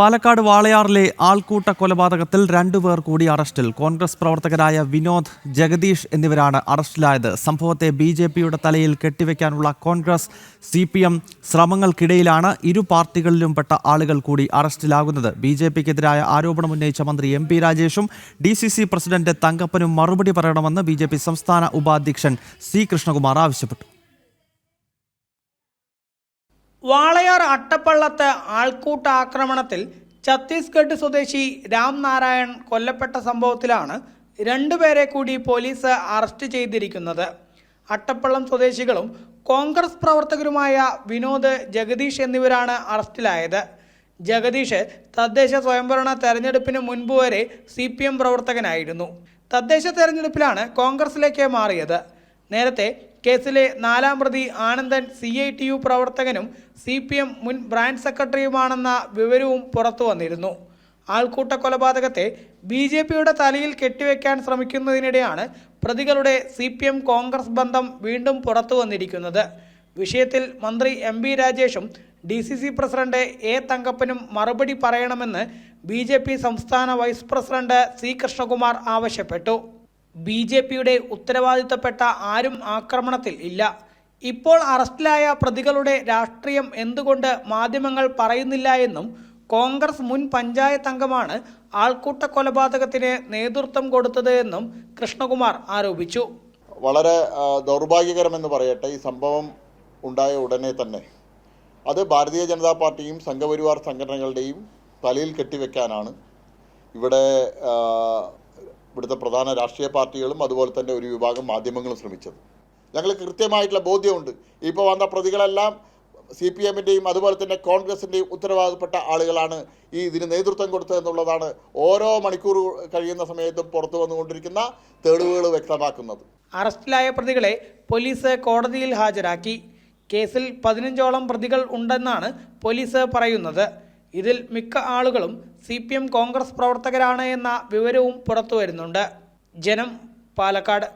പാലക്കാട് വാളയാറിലെ ആൾക്കൂട്ട കൊലപാതകത്തിൽ രണ്ടുപേർ കൂടി അറസ്റ്റിൽ. കോൺഗ്രസ് പ്രവർത്തകരായ വിനോദ് ജഗദീഷ് എന്നിവരാണ് അറസ്റ്റിലായത്. സംഭവത്തെ ബി ജെ പിയുടെ തലയിൽ കെട്ടിവെക്കാനുള്ള കോൺഗ്രസ് സി പി എം ശ്രമങ്ങൾക്കിടയിലാണ് ഇരു പാർട്ടികളിലും പെട്ട ആളുകൾ കൂടി അറസ്റ്റിലാകുന്നത്. ബി ജെ പിക്കെതിരായ ആരോപണം ഉന്നയിച്ച മന്ത്രി എം പി രാജേഷും ഡി സി സി പ്രസിഡന്റ് തങ്കപ്പനും മറുപടി പറയണമെന്ന് ബി ജെ പി സംസ്ഥാന ഉപാധ്യക്ഷൻ സി കൃഷ്ണകുമാർ ആവശ്യപ്പെട്ടു. വാളയാർ അട്ടപ്പള്ളത്ത് ആൾക്കൂട്ട ആക്രമണത്തിൽ ഛത്തീസ്ഗഡ് സ്വദേശി രാം നാരായൺ കൊല്ലപ്പെട്ട സംഭവത്തിലാണ് രണ്ടുപേരെ കൂടി പോലീസ് അറസ്റ്റ് ചെയ്തിരിക്കുന്നത്. അട്ടപ്പള്ളം സ്വദേശികളും കോൺഗ്രസ് പ്രവർത്തകരുമായ വിനോദ് ജഗദീഷ് എന്നിവരാണ് അറസ്റ്റിലായത്. ജഗദീഷ് തദ്ദേശ സ്വയംഭരണ തെരഞ്ഞെടുപ്പിന് മുൻപ് വരെ സി പി എം പ്രവർത്തകനായിരുന്നു. തദ്ദേശ തെരഞ്ഞെടുപ്പിലാണ് കോൺഗ്രസിലേക്ക് മാറിയത്. നേരത്തെ കേസിലെ നാലാം പ്രതി Anandan C I T U പ്രവർത്തകനും സി പി എം മുൻ ബ്രാഞ്ച് സെക്രട്ടറിയുമാണെന്ന വിവരവും പുറത്തു വന്നിരുന്നു. ആൾക്കൂട്ട കൊലപാതകത്തെ ബി ജെ പിയുടെ തലയിൽ കെട്ടിവെക്കാൻ ശ്രമിക്കുന്നതിനിടെയാണ് പ്രതികളുടെ സി പി എം കോൺഗ്രസ് ബന്ധം വീണ്ടും പുറത്തു വന്നിരിക്കുന്നത്. വിഷയത്തിൽ മന്ത്രി M B രാജേഷും D C C president A തങ്കപ്പനും മറുപടി പറയണമെന്ന് ബി ജെ പി സംസ്ഥാന വൈസ് പ്രസിഡന്റ് സി കൃഷ്ണകുമാർ ആവശ്യപ്പെട്ടു. ബി ജെ പിയുടെ ഉത്തരവാദിത്തപ്പെട്ട ആരും ആക്രമണത്തിൽ ഇല്ല. ഇപ്പോൾ അറസ്റ്റിലായ പ്രതികളുടെ രാഷ്ട്രീയം എന്തുകൊണ്ട് മാധ്യമങ്ങൾ പറയുന്നില്ല എന്നും കോൺഗ്രസ് മുൻ പഞ്ചായത്ത് അംഗമാണ് ആൾക്കൂട്ട കൊലപാതകത്തിന് നേതൃത്വം കൊടുത്തത് എന്നും കൃഷ്ണകുമാർ ആരോപിച്ചു. വളരെ ദൗർഭാഗ്യകരമെന്ന് പറയട്ടെ ഈ സംഭവം ഉണ്ടായ ഉടനെ തന്നെ. അത് ഭാരതീയ ജനതാ പാർട്ടിയും സംഘപരിവാർ സംഘടനകളുടെയും തലയിൽ കെട്ടിവെക്കാനാണ് ഇവിടെ ഇവിടുത്തെ പ്രധാന രാഷ്ട്രീയ പാർട്ടികളും അതുപോലെ തന്നെ ഒരു വിഭാഗം മാധ്യമങ്ങളും ശ്രമിച്ചത്. ഞങ്ങൾക്ക് കൃത്യമായിട്ടുള്ള ബോധ്യമുണ്ട്. ഇപ്പോൾ വന്ന പ്രതികളെല്ലാം സി പി എമ്മിന്റെയും അതുപോലെ തന്നെ കോൺഗ്രസിന്റെയും ഉത്തരവാദപ്പെട്ട ആളുകളാണ് ഈ ഇതിന് നേതൃത്വം കൊടുത്തതെന്നുള്ളതാണ് ഓരോ മണിക്കൂർ കഴിയുന്ന സമയത്തും പുറത്തു വന്നുകൊണ്ടിരിക്കുന്ന തെളിവുകൾ വ്യക്തമാക്കുന്നത്. അറസ്റ്റിലായ പ്രതികളെ പോലീസ് കോടതിയിൽ ഹാജരാക്കി. കേസിൽ പതിനഞ്ചോളം പ്രതികൾ ഉണ്ടെന്നാണ് പോലീസ് പറയുന്നത്. ഇതിൽ മിക്ക ആളുകളും സി പി എം കോൺഗ്രസ് പ്രവർത്തകരാണ് എന്ന വിവരവും പുറത്തു വരുന്നുണ്ട്. ജനം പാലക്കാട്